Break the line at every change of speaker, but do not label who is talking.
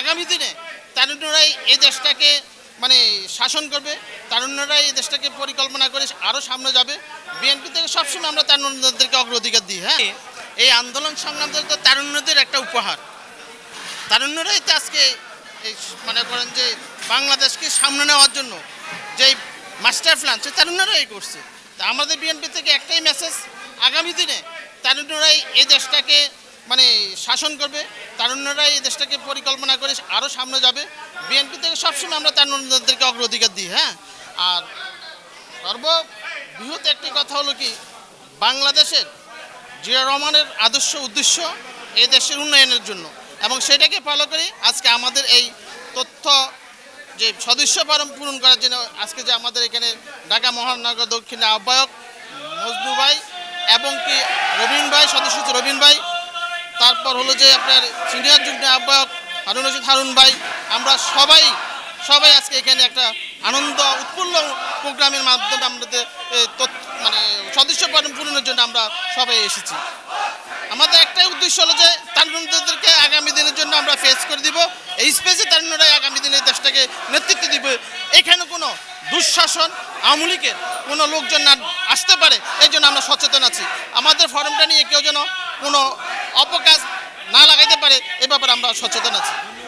আগামী দিনে তারুণ্যরাই এই দেশটাকে মানে শাসন করবে, তারুণ্যরাই এই দেশটাকে পরিকল্পনা করে আরও সামনে যাবে। বিএনপি থেকে সবসময় আমরা তারুণ্যদেরকে অগ্রাধিকার দিই হ্যাঁ? এই আন্দোলন সংগ্রামদের তো তারুণ্যদের একটা উপহার। তারুণ্যরাই তো আজকে এই মনে করেন যে বাংলাদেশকে সামনে নেওয়ার জন্য যে মাস্টার প্ল্যান, সে তারুণ্যরাই করছে। তা আমাদের বিএনপি থেকে একটাই মেসেজ আগামী দিনে তারুণ্যরাই এই দেশটাকে মানে শাসন করবে তারুণ্যরাই এই দেশটাকে পরিকল্পনা করে আরও সামনে যাবে। বিএনপি থেকে সবসময় আমরা তারুণ্যদেরকে অগ্রাধিকার দিই হ্যাঁ? আর সর্ববৃহৎ একটি কথা হলো কি, বাংলাদেশের জিয়া রহমানের আদর্শ উদ্দেশ্য এই দেশের উন্নয়নের জন্য। এবং সেটাকে ফলো করে আজকে আমাদের এই তথ্য যে সদস্য ফরম পূরণ করার জন্য আজকে যে আমাদের এখানে ঢাকা মহানগর দক্ষিণে আহ্বায়ক মজনু ভাই এবং কি রবীন ভাই, সদস্য রবীন ভাই তারপর হলো যে আপনার সিনিয়র যুগ্ম আহ্বায়ক হারুন রশিদ হারুন ভাই, আমরা সবাই সবাই আজকে এখানে একটা আনন্দ, উৎফুল্ল প্রোগ্রামের মাধ্যমে আমাদের মানে সদস্য পূরণ পূরণের জন্য আমরা সবাই এসেছি। আমাদের একটাই উদ্দেশ্য হলো যে তারুণদেরকে আগামী দিনের জন্য আমরা ফেস করে দিব। এই স্পেসে তারুণরাই আগামী দিনে দেশটাকে নেতৃত্ব দিবে। এখানে কোনো দুঃশাসন, আওয়ামী লীগের কোনো লোকজন না আসতে পারে এই জন্য আমরা সচেতন আছি। আমাদের ফর্মটা নিয়ে কেউ যেন কোনো অপকাজ না লাগাইতে পারে এ ব্যাপারে আমরা সচেতন আছি।